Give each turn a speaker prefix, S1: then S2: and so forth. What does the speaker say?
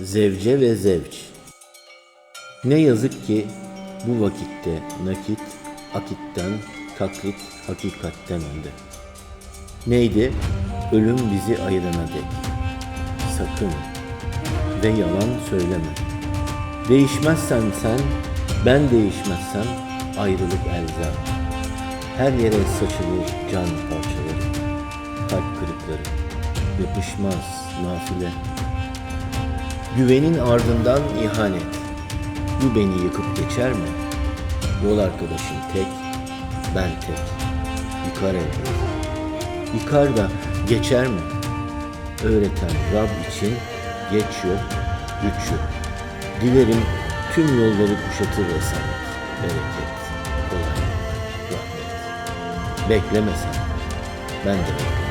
S1: Zevce ve zevç. Ne yazık ki bu vakitte nakit, akitten, taklit, hakikatten önde. Neydi? Ölüm bizi ayırana dek. Sakın ve yalan söyleme. Değişmezsen sen, ben değişmezsem ayrılık elzem. Her yere saçılır can parçaları, kalp kırıkları. Yapışmaz nafile. Güvenin ardından ihanet. Bu beni yıkıp geçer mi? Yol arkadaşım tek, ben tek. Yıkar elbet. Yıkar da geçer mi? Öğreten Rab için geç yok, güç yok. Dilerim tüm yolları kuşatır esaret, bereket, kolaylık, rahmet. Beklemesen ben de beklerim.